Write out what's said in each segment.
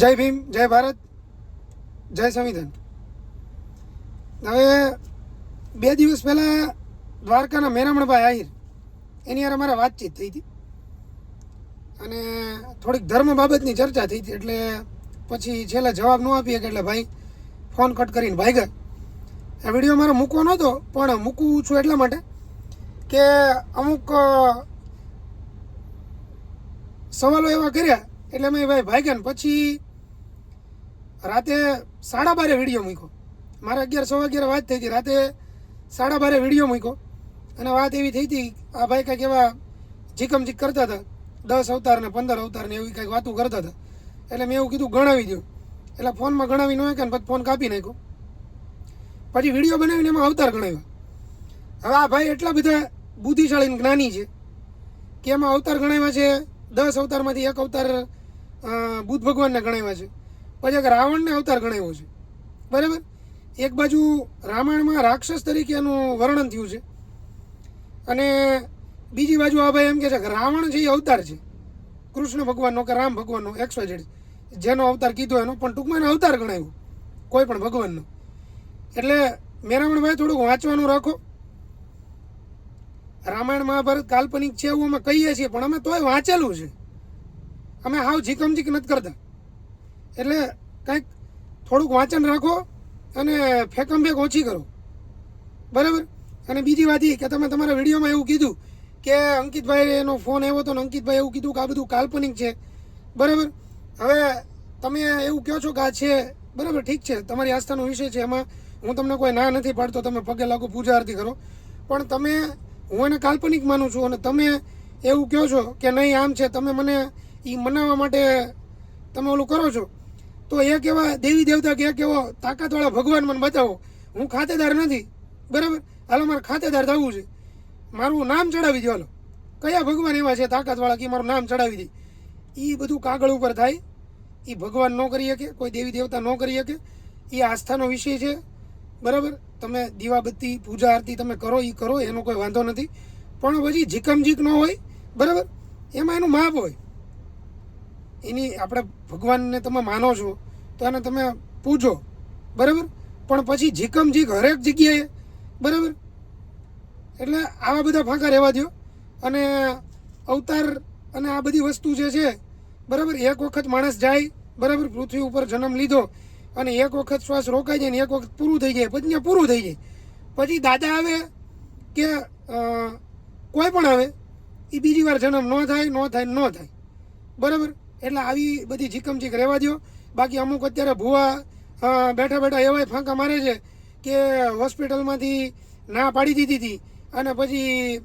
જય ભીમ, જય ભારત, જય સંવિધાન. હવે બે દિવસ પહેલા દ્વારકાના મેરામણભાઈ આહિર, એની યાર અમારે વાતચીત થઈ હતી. અને થોડીક ધર્મ બાબતની ચર્ચા થઈ હતી, એટલે પછી છેલ્લે જવાબ ન આપીએ એટલે ભાઈ ફોન કટ કરીને ભાગ્યા. આ વીડિયો મારે મૂકવો નહોતો પણ મૂકવું છું એટલા માટે કે અમુક સવાલો એવા કર્યા, એટલે મેં ભાઈ ભાગ્યા ને પછી રાતે સાડા બારે વીડિયો મૂક્યો. મારે અગિયાર, સવા અગિયાર વાત થઈ હતી રાતે સાડા બારે વીડિયો મૂક્યો. અને વાત એવી થઈ હતી, આ ભાઈ કંઈક એવા જીકમ જીક કરતા હતા. દસ અવતાર ને પંદર અવતાર ને એવી કંઈક વાતો કરતા હતા. એટલે મેં એવું કીધું, ગણાવી દઉં એટલે ફોનમાં ગણાવી ન કે પછી ફોન કાપી નાખ્યો. પછી વીડિયો બનાવીને એમાં અવતાર ગણાવ્યા. હવે આ ભાઈ એટલા બધા બુદ્ધિશાળી જ્ઞાની છે કે એમાં અવતાર ગણાવ્યા છે, દસ અવતારમાંથી એક અવતાર બુદ્ધ ભગવાનને ગણાવ્યા છે. પછી એક રાવણને અવતાર ગણાવ્યો છે. બરાબર? એક બાજુ રામાયણમાં રાક્ષસ તરીકે એનું વર્ણન થયું છે. અને બીજી બાજુ આ ભાઈ એમ કહે છે કે રાવણ છે એ અવતાર છે. કૃષ્ણ ભગવાનનો કે રામ ભગવાનનો એક્સ ઝેડ જેનો અવતાર કીધો એનો, પણ ટૂંકમાં એનો અવતાર ગણાવ્યો. કોઈ પણ ભગવાનનો. એટલે મેરામણભાઈ થોડુંક વાંચવાનું રાખો. રામાયણ મહાભારત કાલ્પનિક છે એવું અમે કહીએ છીએ, પણ અમે તોય વાંચેલું છે. અમે હાવ જીકમજીક નથી કરતા. એટલે કંઈક થોડુંક વાંચન રાખો અને ફેકમ ફેક ઓછી કરો. બરાબર? અને બીજી વાત એ કે તમે તમારા વિડીયોમાં એવું કીધું કે અંકિતભાઈ એનો ફોન આવ્યો હતો ને અંકિતભાઈ એવું કીધું કે આ બધું કાલ્પનિક છે. બરાબર? હવે તમે એવું કહો છો કે આ છે. બરાબર, ઠીક છે. તમારી આસ્થાનો વિષય છે એમાં. હું તમને કોઈ ના નથી પાડતો, તમે પગે લાગો પૂજા આરતી કરો. પણ તમે, હું એને કાલ્પનિક માનું છું અને તમે એવું કહો છો કે નહીં, આમ છે, તમે મને એ મનાવવા માટે તમે ઓલું કરો છો. તો એક એવા દેવી દેવતા કે એક તાકાતવાળા ભગવાન મને બતાવો. હું ખાતેદાર નથી. બરાબર? હાલો, મારે ખાતેદાર થવું છે. મારું નામ ચડાવી દો, હાલો. કયા ભગવાન એવા છે તાકાતવાળા કે મારું નામ ચડાવી દે? એ બધું કાગળ ઉપર થાય. એ ભગવાન ન કરી શકે, કોઈ દેવી દેવતા ન કરી શકે. એ આસ્થાનો વિષય છે. બરાબર? તમે દીવાબત્તી, પૂજા આરતી તમે કરો એ કરો, એનો કોઈ વાંધો નથી. પણ પછી જીકમજીક ન હોય. બરાબર? એમાં એનું માપ હોય. એની આપણે ભગવાનને તમે માનો છો, તો એને તમે પૂજો. બરાબર? પણ પછી જીકમ જીક હરેક જગ્યાએ. બરાબર? એટલે આવા બધા ફાંકા રહેવા દો અને અવતાર અને આ બધી વસ્તુ જે છે, બરાબર? એક વખત માણસ જાય, બરાબર? પૃથ્વી ઉપર જન્મ લીધો અને એક વખત શ્વાસ રોકાઈ જાય ને એક વખત પૂરું થઈ જાય. પછી પૂરું થઈ જાય. પછી દાદા આવે કે કોઈ પણ આવે એ બીજી વાર જન્મ ન થાય ન થાય ન થાય. બરાબર? એટલે આવી બધી જીકમજીક રહેવા દો બાકી અમુક અત્યારે ભૂવા બેઠા બેઠા એવાય ફાંકા મારે છે કે હોસ્પિટલમાંથી ના પાડી દીધી હતી અને પછી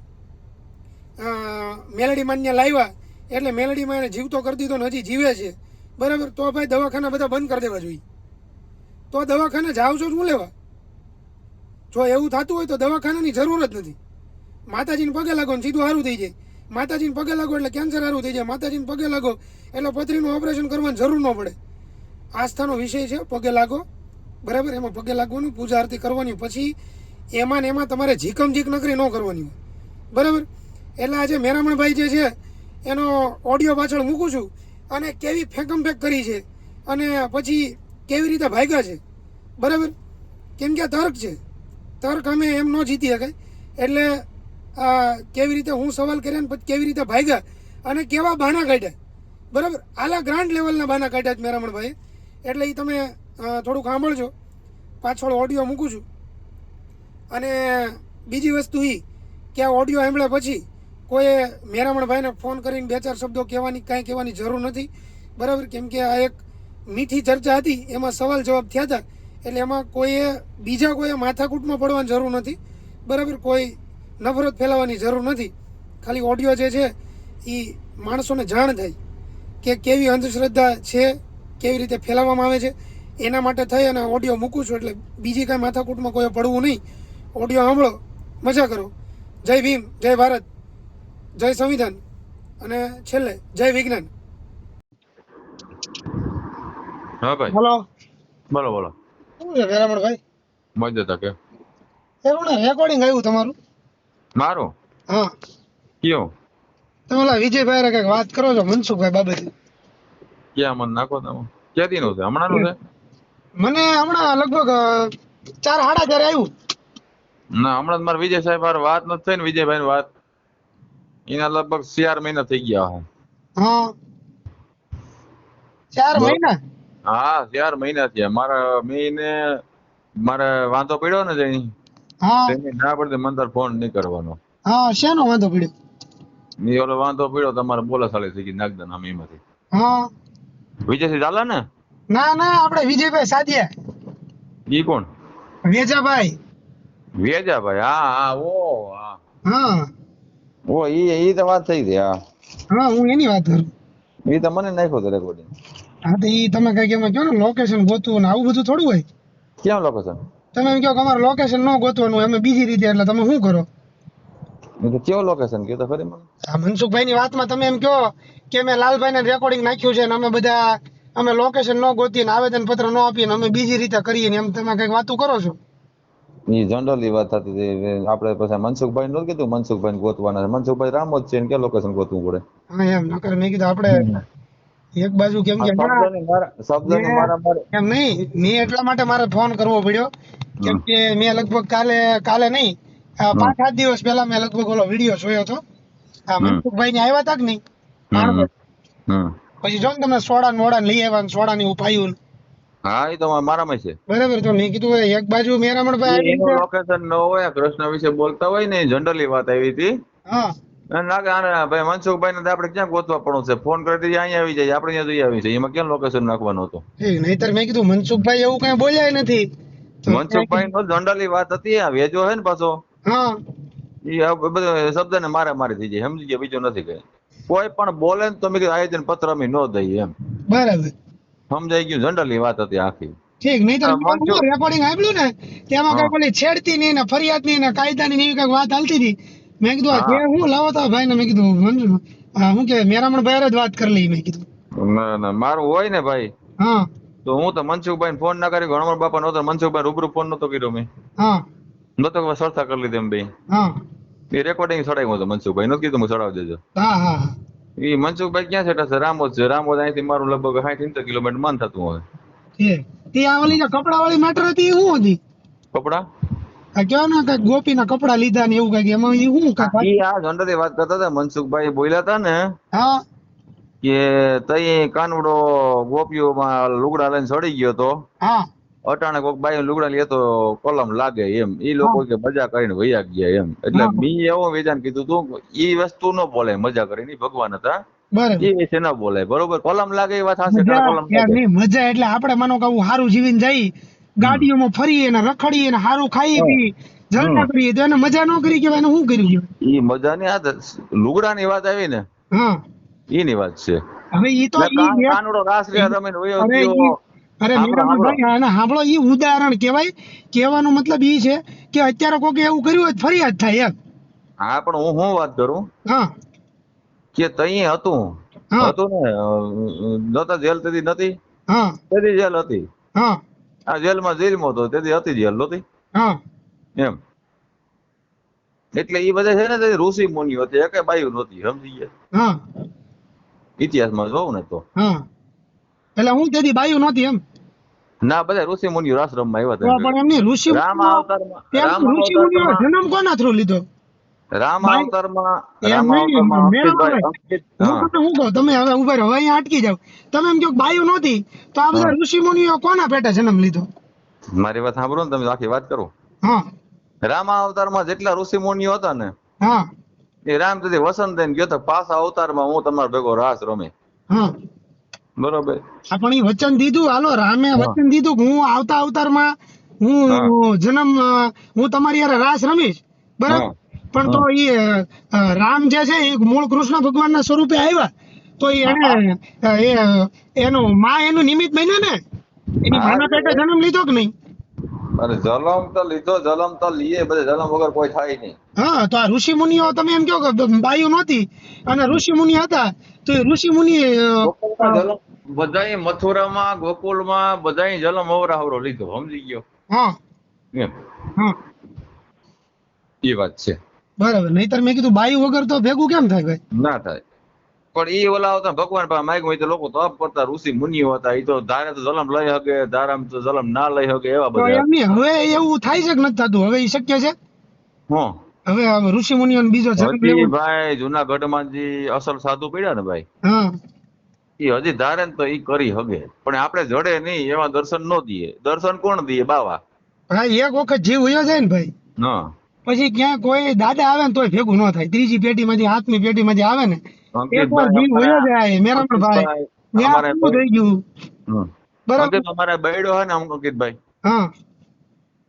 મેલડી માન્ય લાવ્યા એટલે મેલડીમાં એને જીવતો કરી દીધો ને હજી જીવે છે. બરાબર? તો ભાઈ દવાખાના બધા બંધ કરી દેવા જોઈએ. તો દવાખાને જાવ છો શું લેવા? જો એવું થતું હોય તો દવાખાનાની જરૂર જ નથી. માતાજીને પગે લાગો ને સીધું સારું થઈ જાય. માતાજીને પગે લાગો એટલે કેન્સર સારું થઈ જાય. માતાજીને પગે લાગો એટલે પથરીનું ઓપરેશન કરવાની જરૂર ન પડે. આસ્થાનો વિષય છે, પગે લાગો. બરાબર? એમાં પગે લાગવાનું, પૂજા આરતી કરવાની, પછી એમાં ને એમાં તમારે ઝીકમ ઝીક નકરી ન કરવાની હોય. બરાબર? એટલે આજે મેરામણભાઈ જે છે, એનો ઓડિયો પાછળ મૂકું છું અને કેવી ફેંકમ ફેંક કરી છે અને પછી કેવી રીતે ભાગ્યા છે. બરાબર? કેમ કે તર્ક છે. તર્ક અમે એમ ન જીતી શકાય. એટલે કેવી રીતે હું સવાલ કર્યા ને કેવી રીતે ભાગ્યા? અને કેવા બહાના કાઢ્યા? બરાબર? આલા ગ્રાન્ડ લેવલના બહાના કાઢ્યા છે મેરામણભાઈ એટલે એ તમે થોડુંક સાંભળજો. પાછળ ઓડિયો મૂકું છું. અને બીજી વસ્તુ એ કે આ ઓડિયો સાંભળ્યા પછી કોઈએ મેરામણભાઈને ફોન કરીને બે ચાર શબ્દો કહેવાની કાંઈ કહેવાની જરૂર નથી. બરાબર? કેમ કે આ એક મીઠી ચર્ચા હતી, એમાં સવાલ જવાબ થયા હતા. એટલે એમાં કોઈએ, બીજા કોઈએ માથાકૂટમાં પડવાની જરૂર નથી. બરાબર? કોઈ નફરત ફેલાવવાની જરૂર નથી. ખાલી ઓડિયો જે છે એ માણસોને જાણ થાય કે કેવી અંધશ્રદ્ધા છે કેવી રીતે ફેલાવવામાં આવે છે એના માટે થઈ અને ઓડિયો મૂકું છું એટલે બીજી કાંઈ માથાકૂટમાં કોઈ પડવું નહીં. ઓડિયો સાંભળો મજા કરો. જય ભીમ જય ભારત જય સંવિધાન. અને છેલ્લે જય વિજ્ઞાન. હા ભાઈ. હલો. બોલો બોલો. શું છે વેરામણભાઈ? મજા તકે એ રેકોર્ડિંગ આવ્યું તમારું? મારું? હા. કયો? તમે ઓલા વિજયભાઈ કંઈક વાત કરો છો મનસુખભાઈ બાબતે? ક્યાં મન નાખો તમે? ક્યાંથી છે? હમણાંનું છે? મને હમણાં લગભગ ચાર સાડા ચાર આવ્યું ના હમણાં મારા વિજય સાહેબ હારે વાત નથી થઈ ને વિજયભાઈ વાત એના લગભગ ચાર મહિના થઈ ગયા હે. હા. ચાર મહિના? હા ચાર મહિના થયા. મારા મેં મારે વાંધો પડ્યો ને જઈ હા. ના પડતી મને તાર ફોન નહીં કરવાનો. હા શેનો વાંધો પડ્યો? મેં ઓલો વાંધો પડ્યો તમારે બોલાશાળી થઈ ગઈ નાગદન આમ એમાંથી. હા. વિજયસિંહ ચાલે ને? ના ના આપણે વિજયભાઈ સાદિયા. ઈ કોણ? વેજાભાઈ. વેજાભાઈ હા હા ઓ હા. હા. ઓ ઈ ઈ તો વાત થઈ ગઈ હા. હા હું એની વાત કરું. એ તો મને નાખ્યો તો રેકોર્ડિંગ હા તો ઈ તમે કંઈક એમાં કહો ને લોકેશન ગોતું ને આવું બધું થોડું હોય? ક્યાં લોકેશન તમે એમ કહો કે અમારે લોકેશન ન ગોતવાનું અમે બીજી રીતે એટલે તમે શું કરો? કેવો લોકેશન કયો તો ખરી મને. આ મનસુખભાઈ ની વાતમાં તમે એમ કહો કે મેં લાલભાઈ ને રેકોર્ડિંગ નાખ્યું છે ને અમે બધા અમે લોકેશન ન ગોતી ને આવેદન પત્ર ન આપીએ ને અમે બીજી રીતે કરીએ ને એમ તમે કંઈક વાતું કરો છો? ઈ જનરલી વાત થતી હતી. આપણે પછી મનસુખભાઈ નું કીધું? મનસુખભાઈ ગોતવાના મનસુખભાઈ રામ જ છે કે લોકેશન ગોતવું પડે? હા એમ નકર મેં કીધું આપણે એક બાજુ કેમ કે એમ નહીં મેં એટલા માટે મારે ફોન કરવો પડ્યો. કેમ કે મેં લગભગ કાલે કાલે નહીં પાંચ સાત દિવસ પહેલા મેં લગભગ ઓલો વીડિયો જોયો હતો. આ મનસુખભાઈ ને આવ્યા હતા કે નહીં? પછી જો ને તમે સોડા ને મોડા લઈ આવ્યા સોડા ની ઉપાયું હા એ તો મારામાં છે. બરાબર તો મેં કીધું એક બાજુ મેરામણભાઈ આવી લોકેશન ન હોય કૃષ્ણ વિશે બોલતા હોય ને જનરલી વાત આવી હતી. હા. અને ના ભાઈ મનસુખભાઈ ને આપણે ક્યાં ગોતવા પડવું છે? ફોન કરી દઈએ અહીંયા આવી જાય આપણે અહીંયા જઈ આવી છે. એમાં ક્યાં લોકેશન નાખવાનું હતું? નહીતર મેં કીધું મનસુખભાઈ એવું કઈ બોલ્યા નથી. મનસુખભાઈ નો જનરલી વાત હતી આ વેજો હે ને પાછો? હા. ઈ બધો શબ્દ ને મારે મારી થઈ જાય સમજી ગયા બીજું નથી કઈ. કોઈ પણ બોલે ને તો મેં કીધું આયોજન પત્ર અમે ન દઈએ એમ. બરાબર. સમજાઈ ગયું જનરલી વાત હતી આખી. ઠીક નહીં તો રેકોર્ડિંગ આપ્યું ને તેમાં કઈ પેલી છેડતી નહીં ને ફરિયાદ નહીં ને કાયદાની એવી કઈ વાત હાલતી હતી? મેં કીધું આ કે હું લાવો તો ભાઈ ને મેં કીધું હું કે મેરામણ ભાઈ જ વાત કરી લઈ. મેં કીધું. ના ના મારું હોય ને ભાઈ. હા. તો હું તો મનસુખભાઈ ફોન ના કરી ગણમણ બાપા નતો મનસુખભાઈ રૂબરૂ ફોન નતો કર્યો મેં. હા. નતો કે સરખા કરી લીધી એમ બે. હા. એ રેકોર્ડિંગ ચડાવ્યું હતું મનસુખભાઈ નતું કીધું હું ચડાવી દેજો હા હા. એ મનસુખભાઈ ક્યાં છે? છે રામોદ છે. રામોદ અહીંથી મારું લગભગ સાઠ ઇંતેર કિલોમીટર મન થતું હોય. તે આ ઓલી કપડા વાળી મેટર હતી એ શું હતી? કપડા? આ કહેવાય કંઈક ગોપીના કપડા લીધા ને એવું કંઈક એમાં એ શું કંઈક ઈ આ જનરલી વાત કરતા હતા મનસુખભાઈ બોલ્યા હતા ને હા. કે તઈ કાનુડો ગોપીઓમાં લુગડા લઈને ચડી ગયો તો હા. અટાણે કોક બાઈ લુગડા લે તો કલમ લાગે એમ. ઈ લોકો કે મજા કરીને વૈયા ગયા એમ. એટલે મેં એવો વેચાણ કીધું તું ઈ વસ્તુ ન બોલે મજા કરીને ભગવાન હતા. બરાબર. ઈ વિશે ન બોલે બરોબર? કલમ લાગે એ વાત હશે કલમ મજા એટલે આપણે માનો કે સારું જીવીને જઈ ગાડીઓમાં ફરીએ ને રખડીએ ને સારું ખાઈએ પી જલસા કરીએ તો એને મજા ન કરી કેવાય એને શું કર્યું એ મજાની આ લુગડાની વાત આવી ને. હા. એની વાત છે. હવે એ તો કાનુડો રાસ રે રમીને ને અરે સાંભળો, મેરામણ આને સાંભળો ઈ ઉદાહરણ કહેવાય. કહેવાનો મતલબ એ છે કે અત્યારે કોકે એવું કર્યું હોય ફરિયાદ થાય એમ. હા પણ હું હું વાત કરું? હા. કે તઈ હતું. હતું ને નતા જેલ તેથી નથી હા. તેથી જેલ હતી? હા. આ જેલમાં જેલમાં હતો તેથી હતી જેલ નહોતી. એમ. એટલે એ બધા છે ને તે ઋષિ મુનિઓ હતી એકે બાયું નહોતી સમજી ગયા? ઇતિહાસમાં જોઉં ને તો. એટલે હું તેથી બાયું નહોતી એમ? ના બધા ઋષિ મુનિઓ આશ્રમમાં આવ્યા હતા. પણ એમની ઋષિ રામ અવતારમાં રામ ઋષિ મુનિઓ અવતારમાં જન્મ કોના થ્રુ લીધો? રામ હું. તમે હવે ઊભા રહો અટકી જાવ તમે એમ કહો કે નહોતી તો આ બધા ઋષિ મુનિઓ કોના પેટે જન્મ લીધો? મારી વાત સાંભળો ને તમે આખી વાત કરો. હા. રામ અવતારમાં જેટલા ઋષિ મુનિઓ હતા ને હા. એ રામ સુધી વસંત થઈને ગયો તો પાછા અવતારમાં હું તમારો ભેગો રાસ રમે. હા. બરોબર. પણ એ વચન દીધું હાલો રામે વચન દીધું કે હું આવતા અવતારમાં હું જન્મ હું તમારી યાર રાસ રમીશ. બરાબર. પણ તો એ રામ જે છે એ મૂળ કૃષ્ણ ભગવાનના સ્વરૂપે આવ્યા. તો એને એ એનું માં એનું નિમિત્ત બન્યા ને એની માના પેટે જન્મ લીધો કે નહીં? અને જલમ તો લીધો જલમ તો લીએ બધે જલમ વગર કોઈ થાય નહીં. હા તો આ ઋષિ મુનિઓ તમે એમ કહો કે બાયુ નહોતી. અને ઋષિ મુનિ હતા તો એ ઋષિ મુનિ બધાય મથુરામાં ગોકુળમાં બધાય જલમ અવરાવરો લીધો સમજી ગયો? હા. એમ. હા. એ વાત છે. બરાબર. નહીતર મેં કીધું બાઈ વગર તો ભેગું કેમ થાય ભાઈ? ના થાય. પણ એ ઓલા આવતા ભગવાન પાસે માગ્યું હોય તો લોકો તપ કરતા ઋષિ મુનિઓ હતા. એ તો ધારે તો જલમ લઈ શકે ધારામ તો જલમ ના લઈ શકે એવા બધા. હવે એવું થાય છે કે નથી થતું? હવે એ શક્ય છે? હા. હવે આ ઋષિ મુનિઓ બીજો જન્મ ભાઈ જુનાગઢમાં જે અસલ સાધુ પડ્યા ને ભાઈ હા. એ હજી ધારે તો એ કરી હગે. પણ આપણે જડે નહીં એવા દર્શન નો દઈએ દર્શન કોણ દઈએ બાવા. ભાઈ એક વખત જીવ હોય જાય ને ભાઈ. હા. પછી ક્યાં કોઈ દાદા આવે ને તોય ભેગું ન થાય. ત્રીજી પેટીમાંથી હાથમી પેટીમાંથી આવે ને એક વાર જીવ હોય જાય મેરામણ ભાઈ ત્યાં શું થઈ ગયું. બરાબર. અમારે બૈડો હે ને અમુક અંકિતભાઈ હા.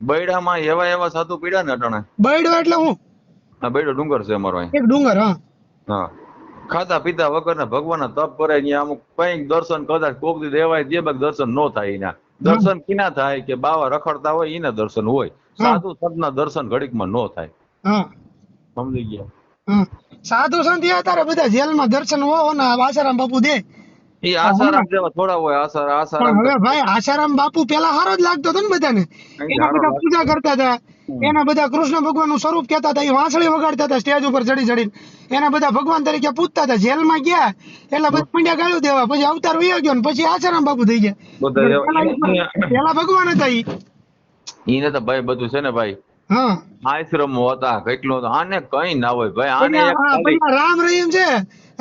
બૈડામાં એવા એવા સાધુ પીડા ને અટાણે. બૈડો એટલે હું? હા બૈડો ડુંગર છે અમારો અહીં. એક ડુંગર હા. હા. ખાતા પીતા વગરના ભગવાન તપ કરે અહીંયા અમુક કંઈક દર્શન કદાચ કોક દી દેવાય દે બાકી દર્શન નો થાય એના. દર્શન કિના થાય કે બાવા રખડતા હોય એના દર્શન હોય. સાધુ સંતના દર્શન ઘડીકમાં નો થાય. સમજી ગયા? સાધુ સંત તારે બધા જેલમાં દર્શન હો ને આસારામ બાપુ દે. એ આસારામ જેવા થોડા હોય આસા આસારામ હવે ભાઈ આસારામ બાપુ પેલા હારો જ લાગતો હતો ને બધાને. એના બધા લાગતો. પૂજા કરતા હતા. એના બધા કૃષ્ણ ભગવાનનું સ્વરૂપ કહેતા હતા એ વાંસળી વગાડતા હતા સ્ટેજ ઉપર ચડી ચડીને. એના બધા ભગવાન તરીકે પૂજતા હતા જેલમાં ગયા એટલે બધા પંડ્યા ગાળ્યું દેવા. પછી અવતાર વયો ગયો ને પછી આસારામ બાપુ થઈ ગયા. પેલા ભગવાન હતા ઈ. ઈને તો ભાઈ બધું છે ને ભાઈ હા. આશ્રમ હતા કેટલું. આને કઈ ના હોય. ભાઈ આને રામ રહીમ છે.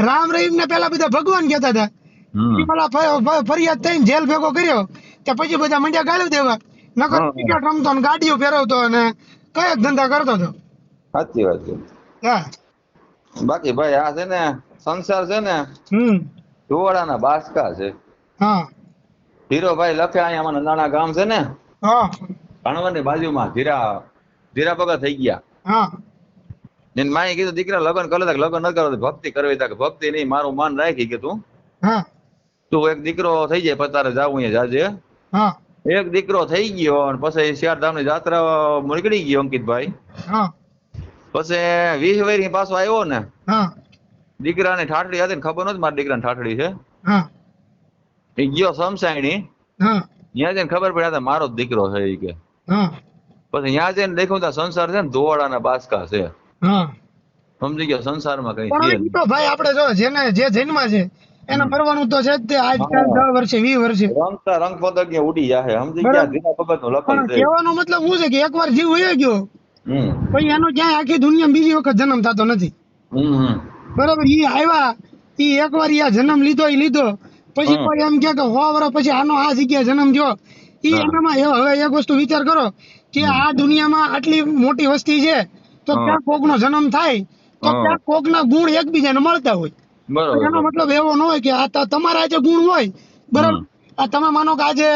રામ રહીમ ને પેલા બધા ભગવાન કહેતા હતા. પેલા ફરિયાદ થઈને જેલ ભેગો કર્યો કે પછી બધા મંડ્યા ગાળ્યું દેવા. નકર ક્રિકેટ રમતો ને ગાડીઓ ફેરવતો અને કયા ધંધા કરતો હતો સાચી વાત છે. હા. બાકી ભાઈ આ છે ને સંસાર છે ને હમ. ધુવાડાના બાસકા છે. હા. હીરોભાઈ લખે અહીંયા મને નાના ગામ છે ને હા. બાજુમાં ધીરા ધીરા પગા થઈ ગયા. હા. માએ કીધું દીકરા લગ્ન કરે તો લગ્ન ન કરો ભક્તિ કરવી તા ભક્તિ નહીં મારું માન રાખી કે તું. હા. તું એક દીકરો થઈ જાય પણ તારે જાવું અહીંયા જાજે. હા. એક દીકરો થઈ ગયો અને પછી ચારધામની જાત્રા નીકળી ગયો અંકિતભાઈ. પછી વીસ વેરી પાછો આવ્યો ને. દીકરાને ઠાઠડી હતી ખબર નહોતી મારા દીકરાને ઠાઠડી છે? એ ગયો સમસાયણી. ત્યાં જઈને ખબર પડ્યા હતા મારો જ દીકરો છે એ કે. પછી ત્યાં જઈને દેખું ત્યાં સંસાર છે ને ધોવાડાના બાસકા છે. સમજી ગયો સંસારમાં કઈ ભાઈ આપણે જો જેને જે જન્મ છે એને ફરવાનું તો છે જ તે આજકાલ દસ વર્ષે વીસ વર્ષે. રંગતા રંગ પતંગ ઉડી જાહે. સમજી ગયા? ધીરા ભગતનું છે. કહેવાનો મતલબ શું છે કે એકવાર જીવ વયો ગયો પછી એનો ક્યાંય આખી દુનિયા બીજી વખત જન્મ થતો નથી. બરાબર ઈ આવ્યા ઈ એકવાર ઈ આ જન્મ લીધો ઈ લીધો. પછી કોઈ એમ કે સો વર્ષ પછી આનો આ જગ્યાએ જન્મ થયો. ઈ એનામાં હવે એક વસ્તુ વિચાર કરો કે આ દુનિયામાં આટલી મોટી વસ્તી છે તો ક્યાં કોક નો જન્મ થાય? તો ક્યાં કોક ના ગુણ એકબીજાને મળતા હોય? એનો મતલબ એવો ન હોય કે આ તમારા જે ગુણ હોય બરાબર? આ તમે માનો કે આજે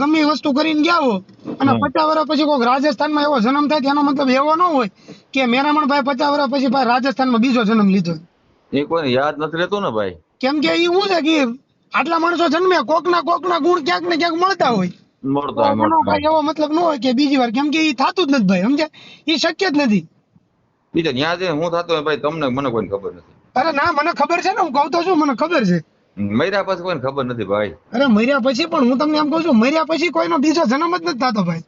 ગમે વસ્તુ કરીને ગયા હો અને પચાસ વર્ષ પછી કોઈક રાજસ્થાનમાં એવો જન્મ થાય એનો મતલબ એવો ન હોય કે મેરામણ ભાઈ પચાસ વર્ષ પછી ભાઈ રાજસ્થાનમાં બીજો જન્મ લીધો. એ કોઈને યાદ નથી રહેતો ને ભાઈ? કેમ કે એ શું છે કે આટલા માણસો જન્મે કોક ના કોક ના ગુણ ક્યાંક ને ક્યાંક મળતા હોય. મળતો હોય, એવો મતલબ ન હોય કે બીજી વાર કેમ કે એ થતું જ નથી ભાઈ સમજે એ શક્ય જ નથી. બીજા ત્યાં જે હું થતો હોય ભાઈ તમને મને કોઈ ખબર નથી. અરે ના મને ખબર છે ને હું કહું તો છું મને ખબર છે. મર્યા પછી કોઈને ખબર નથી ભાઈ. અરે મર્યા પછી પણ હું તમને એમ કહું છું મર્યા પછી કોઈનો બીજો જન્મ જ નથી થતો ભાઈ.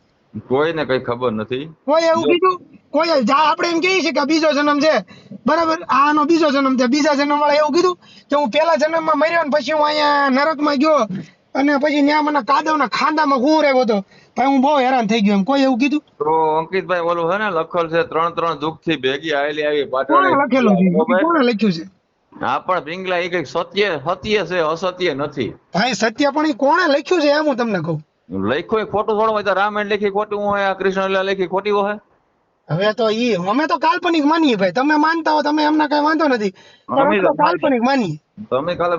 કોઈને કઈ ખબર નથી. કોઈ એવું કીધું કોઈ જા આપણે એમ કહીએ છીએ કે બીજો જન્મ છે. બરાબર? આનો બીજો જન્મ છે. બીજા જન્મ વાળા એવું કીધું કે હું પેલા જન્મમાં મર્યો ને પછી હું અહીંયા નરકમાં ગયો અને પછી ત્યાં મને કાદવના ખાંડામાં હું રહ્યો હતો. ભાઈ હું બહુ હેરાન થઈ ગયો એમ. કોઈ એવું કીધું? તો અંકિતભાઈ ઓલું હે ને લખેલ છે ત્રણ ત્રણ દુઃખથી ભેગી આવેલી આવી કોણે લખેલું છે? કોણે લખ્યું છે? હા પણ પિંગલા એ કંઈક સત્ય સત્ય છે અસત્ય નથી. ભાઈ સત્ય પણ એ કોણે લખ્યું છે એમ હું તમને કહું. લખ્યું એ ખોટું થોડું હોય તો રામાયણ લખી ખોટું હોય કૃષ્ણ લખી ખોટી હોય. હવે તો ઈ અમે તો કાલ્પનિક માનીએ ભાઈ. તમે માનતા હો તમે એમના કઈ વાંધો નથી. કાલ્પનિક. માનીએ. તમે કાલે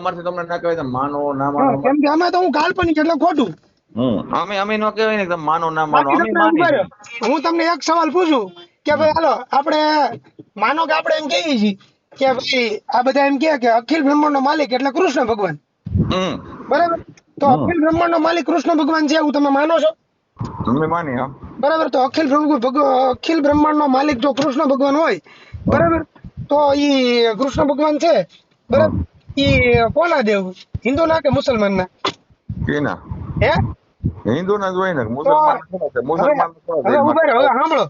અમારથી તમને ના કહેવાય માનો ના માનો. કેમ કે અમે તો હું કાલ્પનિક એટલે ખોટું. અમે અમે નો કહેવાય ને કે તમે માનો ના માનો. અમે માની હું તમને એક સવાલ પૂછું કે ભાઈ હાલો આપણે માનો કે આપણે એમ કહીએ છીએ કે ભાઈ આ બધા એમ કહે કે અખિલ બ્રહ્માંડનો માલિક એટલે કૃષ્ણ ભગવાન. બરાબર? તો. અખિલ બ્રહ્માંડનો માલિક કૃષ્ણ ભગવાન છે એવું તમે માનો છો? અમે માની હા. બરાબર? તો અખિલ અખિલ બ્રહ્માંડનો માલિક જો કૃષ્ણ ભગવાન હોય બરાબર? તો ઈ કૃષ્ણ ભગવાન છે બરાબર? ઈ કોના દેવ? હિન્દુ ના કે મુસલમાનના? કેના હે? હિન્દુ ના જ હોય ને મુસલમાન મુસલમાન હવે સાંભળો.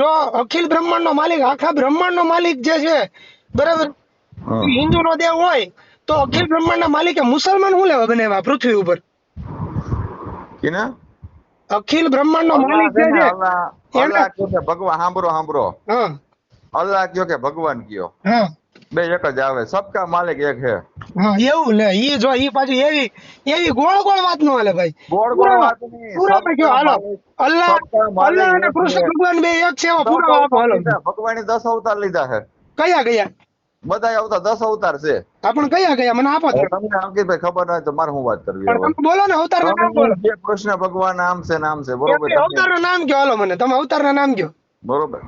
જો અખિલ બ્રહ્માંડનો માલિક આખા બ્રહ્માંડનો માલિક જે છે બરાબર? હિન્દુ નો દેવ હોય તો અખિલ બ્રહ્માંડ ના માલિકે મુસલમાન શું લેવા બનાવ્યા પૃથ્વી ઉપર. કિને? અખિલ બ્રહ્માંડ નો માલિક જે છે અલ્લાહ કે ભગવાન સાંભળો સાંભળો. અલ્લાહ કયો કે ભગવાન કયો હા. બે એક જ આવે. સબકા માલિક એક હે. હા એવું લે. ઈ જો ઈ પાછું એવી એવી ગોળ ગોળ વાત નો હાલે ભાઈ. ગોળ ગોળ વાતની પૂરા કયો સબકા હાલો અલ્લાહ અલ્લાહ અને કૃષ્ણ ભગવાન બે એક છે એવા પુરાવા આપો હાલો. ભગવાને દસ અવતાર લીધા છે. કયા કયા? બધા અવતાર દસ અવતાર છે. આપણ કયા કયા? મને આપો તમને તો. તમને અંકિતભાઈ ખબર ના હોય તો મારે હું વાત કરવી પણ તમે બોલો ને અવતાર નામ બોલો. કૃષ્ણ ભગવાન નામ છે નામ છે બરોબર. અવતારનું નામ કયો હાલો મને. તમે અવતાર નામ કયો. બરોબર.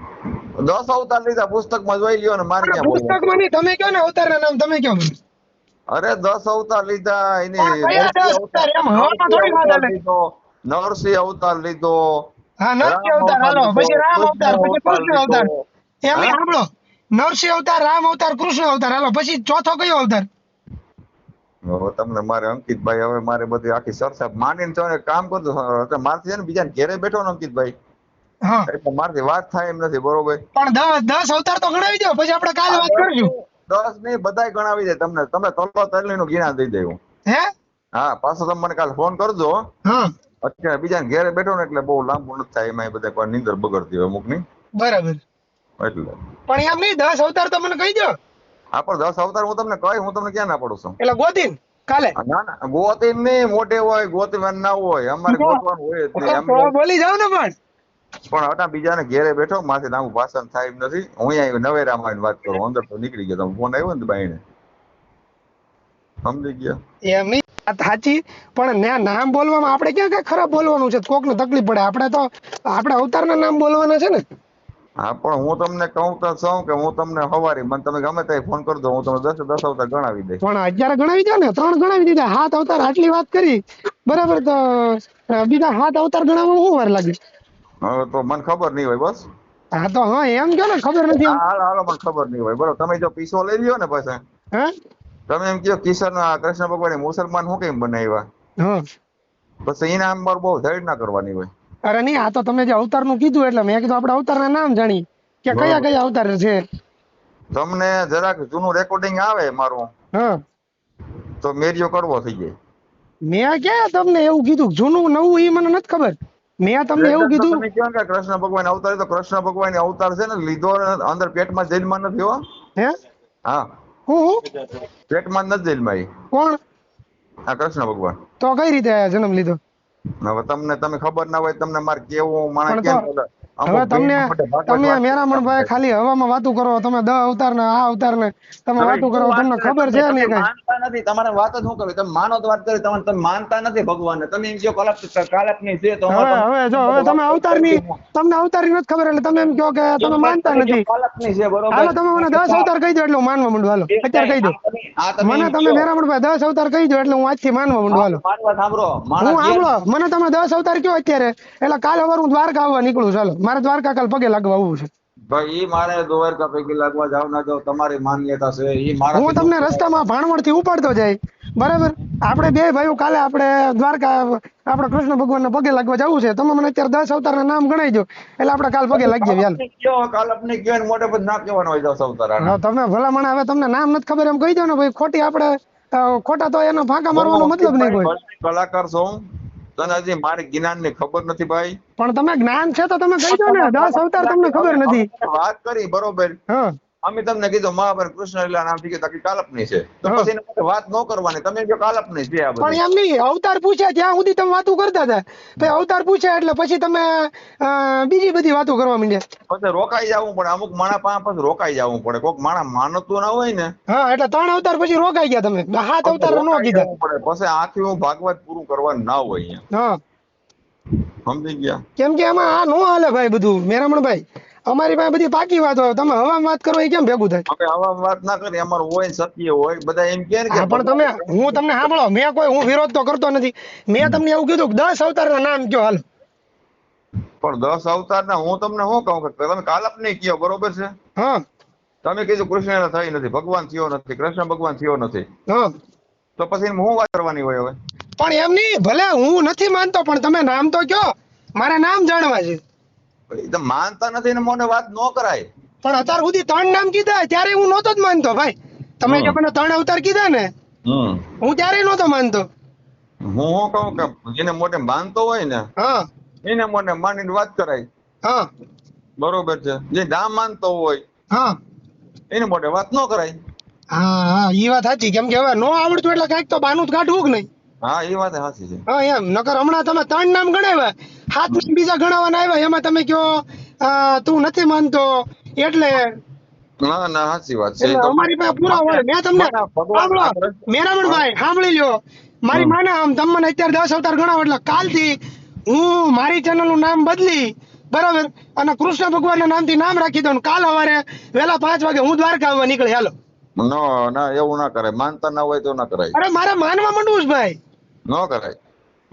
દસ અવતાર લીધા પુસ્તકમાં જોઈ લ્યો ને મારે ક્યાં પુસ્તકમાં નહીં તમે કયો ને અવતાર નામ તમે કયો મને? અરે દસ અવતાર લીધા એની નરસિંહ અવતાર? લીધો હા નરસિંહ અવતાર હાલો પછી રામ અવતાર પછી કૃષ્ણ અવતાર. એમ સાંભળો નરસિંહ અવતાર રામ અવતાર કૃષ્ણ અવતાર હાલો પછી ચોથો કયો અવતાર? તમને મારે અંકિતભાઈ હવે મારે બધી આખી ચર્ચા માની ને કામ કરજો. એટલે મારથી છે ને બીજા ઘેરે બેઠો ને અંકિતભાઈ. મારથી વાત થાય એમ નથી બરોબર? પણ દસ દસ અવતાર તો ગણાવી દો પછી આપણે કાલે વાત કરશું. દસ નહીં બધાય ગણાવી દે તમને. તમે તલો તરલી નું ગીણા દઈ દેવું હે? હા પાછો તમે મને કાલ ફોન કરજો. અત્યારે બીજા ઘેરે બેઠો ને એટલે બહુ લાંબુ નથી થાય એમાં બધા નીંદર બગડતી હોય અમુકની બરાબર. એટલે. પણ એમ નહીં દસ અવતાર તો મને કહી દો. હા પણ દસ અવતાર હું તમને કહી હું તમને ક્યાં ના પડું છું? એટલે ગોતીન કાલે. ના ના ગોતીન નહીં મોટે હોય ગોતીન ના હોય. અમારે ગોતવાનું હોય બોલી જાવ ને પણ. પણ હતા બીજાને ઘેરે બેઠો માથે લાંબુ ભાષણ થાય એમ નથી. હું અહીંયા નવેરામાં આવીને વાત કરું અંદર તો નીકળી ગયો તમે ફોન આવ્યો ને બાઈને? સમજી ગયા? એમની વાત સાચી પણ ન્યા નામ બોલવામાં આપણે ક્યાં ક્યાં ખરાબ બોલવાનું છે? કોકને તકલીફ પડે. આપણે તો આપણે અવતારના નામ બોલવાના છે ને? હા પણ હું તમને કહું તો છું કે હું તમને હવારી મને તમે ગમે ત્યાં ફોન કરી દો હું તમને દસ દસ અવતાર ગણાવી દઈશ. પણ અત્યારે ગણાવી દો ને ત્રણ ગણાવી દીધા. હાથ અવતાર આટલી વાત કરી. બરાબર તો બીજા હાથ અવતાર ગણાવવામાં શું વાર લાગે? તો મને ખબર નહીં હોય બસ. હા તો હા એમ કહો ને ખબર નથી હા. હાલો હાલો મને ખબર નહીં હોય. બરોબર તમે જો પીસો લઈ લ્યો ને પાછા. હે? તમે એમ કહો કિશન કૃષ્ણ ભગવાન મુસલમાન શું કેમ બનાવ્યા? બસ એના આમ મારે બહુ ધૈર્ય ના કરવાની હોય. અરે નહીં આ તો તમે જે અવતારનું કીધું એટલે મેં કીધું આપણે અવતારના નામ જાણી કે કયા કયા અવતાર છે? તમને જરાક જૂનું રેકોર્ડિંગ આવે મારું. હા. તો મેરિયો કરવો થઈ જાય. મેં ક્યાં તમને એવું કીધું? જૂનું નવું એ મને નથી ખબર. મેં તમને એવું કીધું. તમે કહો કે કૃષ્ણ ભગવાન અવતાર તો કૃષ્ણ ભગવાન અવતાર છે ને લીધો અંદર પેટમાં જેલમાં નથી હો. હે? હા. હું પેટમાં નથી જેલમાં. કોણ? આ કૃષ્ણ ભગવાન. તો કઈ રીતે આયા જન્મ લીધો? હવે તમને તમે ખબર ના હોય તમને મારે કેવું માણસ કેમ હવે તમને ભાઈ તમે વાત મેરામણભાઈ ખાલી હવામાં વાતું કરો તમે દ અવતાર ને આ અવતાર ને તમે વાતું કરો તમને ખબર છે ને કઈ? માનતા નથી તમારે વાત જ શું કરવી તમે માનો તો વાત કરી તમે તમે માનતા નથી ભગવાનને. તમે એમ કહો કલાપ કાલપની છે તો હવે જો હવે તમે અવતારની તમને અવતારની નથી ખબર એટલે તમે એમ કહો કે તમે માનતા નથી. કહો ની છે બરોબર? હાલો તમે મને દસ અવતાર કહી દો એટલે હું માનવા માંડું હાલો અત્યારે કહી દો. મને તમે. મેરામણભાઈ દસ અવતાર કહી દો એટલે હું આજથી માનવા માંડું હાલો. માનવા સાંભળો. હું સાંભળો મને તમે દસ અવતાર કયો અત્યારે એટલે કાલ સવાર હું દ્વારકા આવવા નીકળું ચાલો મારે દ્વારકા કાલ પગે લાગવા આવવું છે. ભાઈ ઈ મારે દ્વારકા પૈકી લાગવા જાવ ના જાવ તમારી માન્યતા છે ઈ મારા હું તમને રસ્તામાં ભાણવડથી ઉપાડતો જાય. બરાબર? આપણે બે ભાઈઓ કાલે આપણે દ્વારકા આપણે કૃષ્ણ ભગવાનના પગે લાગવા જવું છે. તમે મને અત્યારે દસ અવતારના નામ ગણાઈ દો. એટલે આપણે કાલ પગે લાગી હાલ કાલ કાલપની કયો ને મોટે બધું ના કહેવાનો હોય દસ અવતાર તમે ભલામણ હવે તમને નામ નથી ખબર એમ કહી દો ને ભાઈ ખોટી આપણે ખોટા તો એનો ફાંકા મારવાનો મતલબ નહીં કોઈ. કલાકાર છું તને મારે જ્ઞાનની ખબર નથી ભાઈ. પણ તમે જ્ઞાન છે તો તમે કહી દો ને. દસ અવતાર તમને ખબર નથી. વાત કરી બરોબર. હા. અમે તમને કીધું મહાભાર કૃષ્ણ લીલા નામથી કીધું કે કાલપની છે. તો પછી એના વાત ન કરવાની. તમે જો કાલપની છે આ પણ એમ નહીં અવતાર પૂછે ત્યાં સુધી તમે વાતો કરતા હતા. પછી અવતાર પૂછે એટલે પછી તમે બીજી બધી વાતો કરવા માંડ્યા. પછી રોકાઈ જવું પડે. અમુક માણા પાસે પછી રોકાઈ જવું પડે. કોક માણા માનતું ના હોય ને. હા એટલે ત્રણ અવતાર પછી રોકાઈ ગયા તમે. હાથ અવતાર ન કીધા. પડે. પછી આથી હું ભાગવત પૂરું કરવાનું ના હોય અહીંયા. હા. સમજી ગયા? કેમ કે એમાં આ નો હાલે ભાઈ બધું. મેરામણભાઈ. અમારી પાસે બધી પાકી વાત હોય તમે હવામાં વાત કરો એ કેમ ભેગું થાય? અમે આવા વાત ના કરી અમારું હોય સત્ય હોય બધા એમ કે ને કે પણ તમે હું તમને સાંભળો મેં કોઈ હું વિરોધ તો કરતો નથી. મેં તમને એવું કીધું કે દસ અવતારના નામ કયો હાલ. પણ દસ અવતાર ના હું તમને શું કહું કે તમે કાલપની કયો બરોબર છે? હા. તમે કીધું કૃષ્ણ થઈ નથી ભગવાન થયો નથી કૃષ્ણ ભગવાન થયો નથી. હા. તો પછી હું વાત કરવાની હોય હવે? પણ એમ નહીં ભલે હું નથી માનતો પણ તમે નામ તો કયો. મારા નામ જાણવા છે. એ માનતા નથી ને મને વાત નો કરાય. પણ અત્યાર સુધી ત્રણ નામ કીધા ત્યારે હું નહોતો જ માનતો ભાઈ. તમે જે મને ત્રણ અવતાર કીધા ને હું ત્યારે નહોતો માનતો. હું શું કહું કે જેને મોટે માનતો હોય ને હા. એને મોટે માનીને વાત કરાય. બરોબર છે. જે ના માનતો હોય હા. એને મોટે વાત નો કરાય. હા હા એ વાત સાચી. કેમ કે હવે નો આવડતું એટલે કંઈક તો બાનું જ કાઢવું કે નહીં? હા એ વાત સાચી છે. હા એમ. નકર હમણાં તમે ત્રણ નામ ગણાવ્યા. હાથ બીજા ગણાવવાના આવ્યા એમાં તમે કયો તું નથી માનતો એટલે ના ના સાચી વાત છે. અમારી પાસે પૂરા હોય. મેં તમને સાંભળો મેરામણભાઈ સાંભળી લ્યો. મારી માને આમ તમને અત્યારે દસ અવતાર ગણાવો એટલે કાલથી હું મારી ચેનલનું નામ બદલી બરાબર? અને કૃષ્ણ ભગવાનના નામથી નામ રાખી દઉં કાલ સવારે વહેલા પાંચ વાગે હું દ્વારકા આવવા નીકળી હાલો. નો ના એવું ના કરાય. માનતા ના હોય તો ના કરાય. અરે મારે માનવા માંડવું છે ભાઈ. ન કરાય.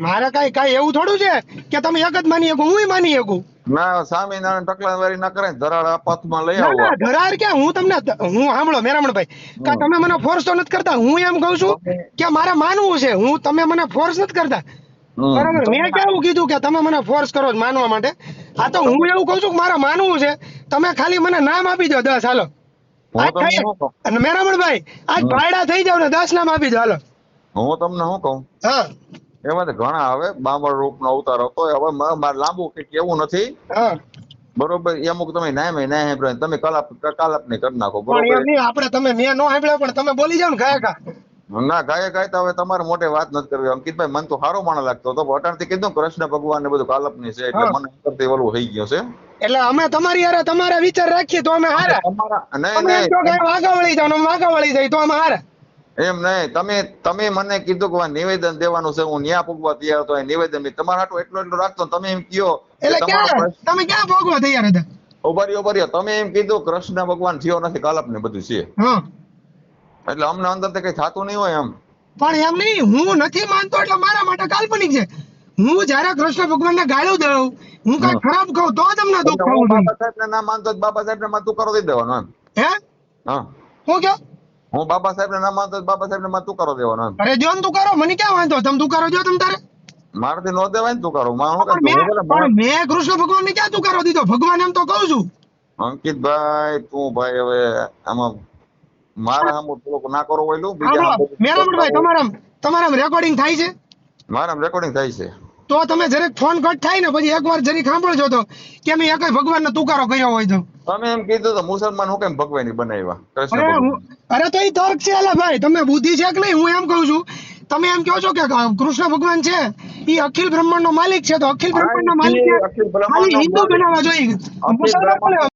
મારે કઈ કઈ એવું થોડું છે કે તમે એક જ માની શકો હું માની શકું? ના સ્વામિનારાયણ ટકલાવારી ના કરે ધરાડ પથમાં લઈ આવો. ધરાડ કે હું તમને હું સાંભળો મેરામણભાઈ કે તમે મને ફોર્સ તો નથી કરતા? હું એમ કહું છું કે મારે માનવું છે. હું તમે મને ફોર્સ નથી કરતા. બરાબર? મેં કેવું કીધું કે તમે મને ફોર્સ કરો માનવા માટે? આ તો હું એવું કહું છું કે મારે માનવું છે. તમે ખાલી મને નામ આપી દો દસ. હાલો. મેરામણભાઈ આજ. ભાયડા થઈ જાવ ને દસ નામ આપી દો હાલો. હું તમને શું કહું? હા. એમાં તો ઘણા આવે. બામણ રૂપ નો અવતાર હતો. હવે મારે લાંબુ કંઈક કેવું નથી. બરોબર એ અમુક તમે ના મેં ના સાંભળ્યા તમે કલાપ કલાપ ને કરી નાખો બરોબર? એમ નહીં આપણે તમે મેં નો સાંભળ્યો પણ તમે બોલી જાવ ને ગાયકા. ના ગાય ગાય તો હવે તમારે મોટે વાત નથી કરવી. અંકિતભાઈ મન તો સારો માણસ લાગતો હતો અટાણથી કીધું કૃષ્ણ ભગવાન ને બધું કાલપની છે એટલે. મને અંદરથી ઓલું થઈ ગયું છે. એટલે અમે તમારી યાર તમારા વિચાર રાખીએ તો અમે હારા. તમારા નહીં કે નહીં. વાગા વળી જાવ વાગા વળી જાય તો અમે હારા. એમ નહીં તમે તમે મને કીધું કે નિવેદન દેવાનું છે હું ન્યા ભોગવા તૈયાર હતો નિવેદન તમારા હાટું એટલો એટલો રાખતો તમે એમ કયો તમે ક્યાં ભોગવા તૈયાર હતા? ઉભારી ઉભારી તમે એમ કીધું કૃષ્ણ ભગવાન જીવો નથી કાલપ ને બધું છે. એટલે અમને અંદર કઈ થતું નહીં હોય એમ. પણ એમ નહીં હું નથી માનતો એટલે મારા માટે કાલ્પનિક છે. હું જયારે કૃષ્ણ ભગવાન ને ગાળું દઉં હું કઈ ખરાબ કહું તો તમને દુઃખ બાબા સાહેબ ના માનતો બાબા સાહેબ ને તું કરો દઈ દેવાનું એમ. હે? હા. હું કયો? હું બાબા સાહેબ ના માનતો બાબા સાહેબ ને તું કરો દેવાનો એમ. અરે જો ને તું કરો મને ક્યાં વાંધો? તમે તું કરો જો તમ તારે. મારાથી નો દેવાય ને તું કરો. પણ મેં કૃષ્ણ ભગવાનને ક્યાં તું કરો દીધો? ભગવાન એમ તો કહું છું. અંકિતભાઈ તું ભાઈ હવે આમાં મારા સામું થોડુંક ના કરો ઓયલું બીજા મેરામણભાઈ તમારા તમારા રેકોર્ડિંગ થાય છે? મારા રેકોર્ડિંગ થાય છે. તો તમે જરીક ફોન કટ થાય ને પછી એકવાર જરીક સાંભળજો તો કે મેં એક ભગવાનનો તુકારો કર્યો હોય તો. તમે એમ કીધું તો મુસલમાન હું કેમ ભગવાની બનાવ્યા? અરે તો એ તર્ક છે અલા ભાઈ. તમે બુદ્ધિ છે કે નહીં? હું એમ કહું છું. તમે એમ કહો છો કે કૃષ્ણ ભગવાન છે. એ અખિલ બ્રહ્માંડ નો માલિક છે. તો અખિલ બ્રહ્માંડ નો માલિક હિન્દુ. બનાવવા જોઈએ.